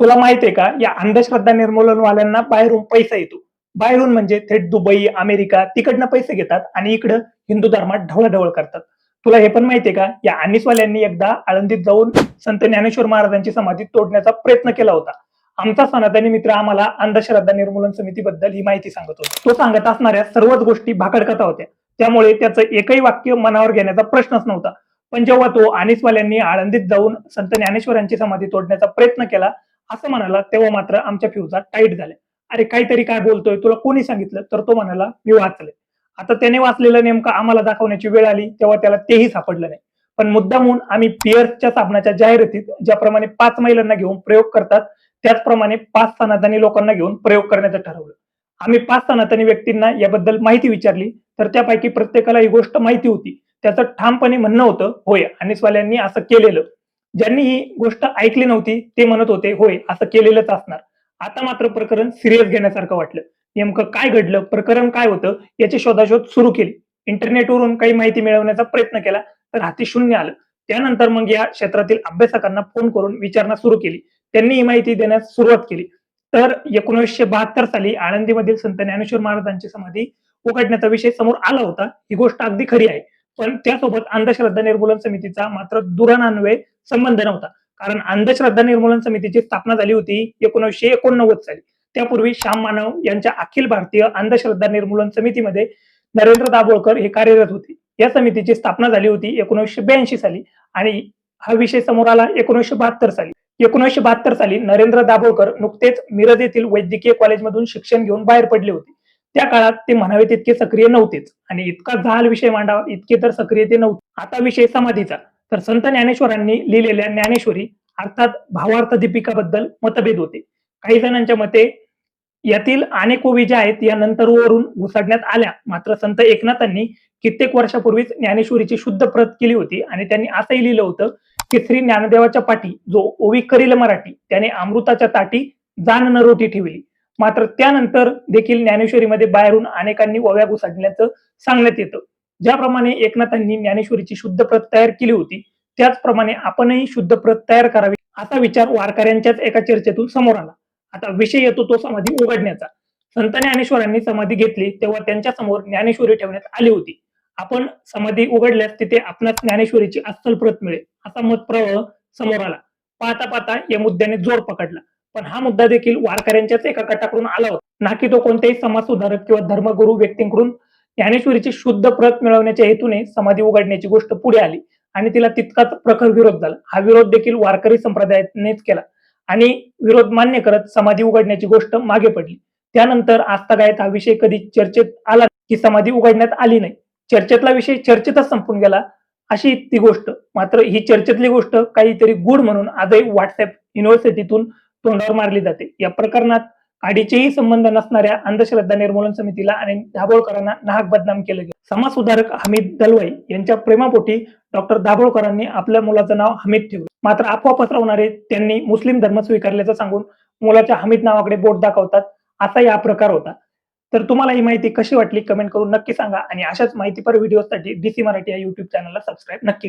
तुला माहीत आहे का? या अंधश्रद्धा निर्मूलनवाल्यांना बाहेरून पैसा येतो. बाहेरून म्हणजे थेट दुबई अमेरिका तिकडनं पैसे घेतात आणि इकडं हिंदू धर्मात ढवळढवळ करतात. तुला हे पण माहितीये का? या अनिसवाल्यांनी एकदा आळंदीत जाऊन संत ज्ञानेश्वर महाराजांची समाधी तोडण्याचा प्रयत्न केला होता. आमचा सनातनी मित्र आम्हाला अंधश्रद्धा निर्मूलन समितीबद्दल ही माहिती सांगत होता. तो सांगत असणाऱ्या सर्वच गोष्टी भाकडकथा होत्या. त्यामुळे त्याचं एकही वाक्य मनावर घेण्याचा प्रश्नच नव्हता. पण जेव्हा तो अनिसवाल्यांनी आळंदीत जाऊन संत ज्ञानेश्वरांची समाधी तोडण्याचा प्रयत्न केला असं म्हणाला तेव्हा मात्र आमच्या फ्युजा टाईट झाल्या. अरे काहीतरी काय बोलतोय तुला कोणी सांगितलं? तर तो म्हणाला मी वाचले. आता त्याने वाचलेलं नेमकं आम्हाला दाखवण्याची वेळ आली तेव्हा त्याला तेही सापडलं नाही. पण मुद्दामून आम्ही पिअर्सच्या साबणाच्या जाहिरातीत ज्याप्रमाणे पाच महिलांना घेऊन प्रयोग करतात त्याचप्रमाणे पाच सनातनी लोकांना घेऊन प्रयोग करण्याचं ठरवलं. आम्ही पाच सनातनी व्यक्तींना याबद्दल माहिती विचारली तर त्यापैकी प्रत्येकाला ही गोष्ट माहिती होती. त्याचं ठामपणे म्हणणं होतं होय अनिसवाल्यांनी असं केलेलं. ज्यांनी ही गोष्ट ऐकली नव्हती ते म्हणत होते होय असं केलेलंच असणार. आता मात्र प्रकरण सिरियस घेण्यासारखं वाटलं. नेमकं काय घडलं प्रकरण काय होतं याची शोधाशोध सुरू केली. इंटरनेटवरून काही माहिती मिळवण्याचा प्रयत्न केला तर हाती शून्य आलं. त्यानंतर मग या क्षेत्रातील अभ्यासकांना फोन करून विचारणा सुरू केली. त्यांनी ही माहिती देण्यास सुरुवात केली. तर एकोणीसशे बहात्तर साली आळंदीमधील संत ज्ञानेश्वर महाराजांची समाधी उघडण्याचा विषय समोर आला होता. ही गोष्ट अगदी खरी आहे. पण त्यासोबत अंधश्रद्धा निर्मूलन समितीचा मात्र दुरान्वये संबंध नव्हता. कारण अंधश्रद्धा निर्मूलन समितीची स्थापना झाली होती एकोणीसशे एकोणनव्वद साली. त्यापूर्वी श्याम मानव यांच्या अखिल भारतीय अंधश्रद्धा निर्मूलन समितीमध्ये नरेंद्र दाभोळकर हे कार्यरत होते. या समितीची स्थापना झाली होती एकोणीसशे ब्याऐंशी साली आणि हा विषय समोर आला एकोणीसशे बहात्तर साली. एकोणीसशे बहात्तर साली नरेंद्र दाभोळकर नुकतेच मिरज येथील वैद्यकीय कॉलेजमधून शिक्षण घेऊन बाहेर पडले होते. त्या काळात ते म्हणावे तितके सक्रिय नव्हतेच आणि इतका झाल विषय मांडावा इतके तर सक्रिय ते नव्हते. आता विषय समाधीचा. तर संत ज्ञानेश्वरांनी लिहिलेल्या ज्ञानेश्वरी अर्थात भावार्थ दीपिकाबद्दल मतभेद होते. काही जणांच्या मते यातील अनेक ओवी ज्या आहेत या नंतर वरून घुसाडण्यात आल्या. मात्र संत एकनाथांनी कित्येक वर्षापूर्वीच ज्ञानेश्वरीची शुद्ध प्रत केली होती आणि त्यांनी असंही लिहिलं होतं की श्री ज्ञानदेवाच्या पाठी जो ओवी करील मराठी त्याने अमृताच्या ताटी जाण न रोटी ठेवली. मात्र त्यानंतर देखील ज्ञानेश्वरीमध्ये बाहेरून अनेकांनी ओव्या घुसाडण्याचं सांगण्यात येतं. ज्याप्रमाणे एकनाथांनी ज्ञानेश्वरीची शुद्ध प्रत तयार केली होती त्याचप्रमाणे आपणही शुद्ध प्रत तयार करावी. असा विचार वारकऱ्यांच्याच एका चर्चेतून समोर आला. आता विषय येतो तो समाधी उघडण्याचा. संत ज्ञानेश्वरांनी समाधी घेतली तेव्हा त्यांच्यासमोर ज्ञानेश्वरी ठेवण्यात आली होती. आपण समाधी उघडल्यास तिथे आपणास ज्ञानेश्वरीची अस्सल प्रत मिळेल असा मत प्रवाह समोर आला. पाहता पाहता या मुद्द्याने जोर पकडला. पण हा मुद्दा देखील वारकऱ्यांच्याच एका गटाकडून आला होता. ना की तो कोणत्याही समाजसुधारक किंवा धर्मगुरू व्यक्तींकडून ज्ञानेश्वरीची शुद्ध प्रत मिळवण्याच्या हेतूने समाधी उघडण्याची गोष्ट पुढे आली आणि तिला तितकाच प्रखर विरोध झाला. हा विरोध देखील वारकरी संप्रदायानेच केला आणि विरोध मान्य करत समाधी उघडण्याची गोष्ट मागे पडली. त्यानंतर आजतागायत हा विषय कधी चर्चेत आला की समाधी उघडण्यात आली नाही. चर्चेतला विषय चर्चेतच संपून गेला अशी ती गोष्ट. मात्र ही चर्चेतली गोष्ट काहीतरी गुड म्हणून आजही व्हॉट्सअप युनिव्हर्सिटीतून तोंडावर मारली जाते. या प्रकरणात काडीचेही संबंध नसणाऱ्या अंधश्रद्धा निर्मूलन समितीला आणि दाभोळकरांना नाहक बदनाम केलं गेलं. समाजसुधारक हमीद दलवाई यांच्या प्रेमापोटी डॉक्टर दाभोळकरांनी आपल्या मुलाचं नाव हमीद ठेवलं. मात्र अफवा पसरवणारे त्यांनी मुस्लिम धर्म स्वीकारल्याचं सांगून मुलाच्या हमीद नावाकडे बोट दाखवतात असा हा प्रकार होता. तर तुम्हाला ही माहिती कशी वाटली? कमेंट करून नक्की सांगा आणि अशाच माहितीपर व्हिडिओसाठी डीसी मराठी या युट्यूब चॅनलला सबस्क्राईब नक्की करा.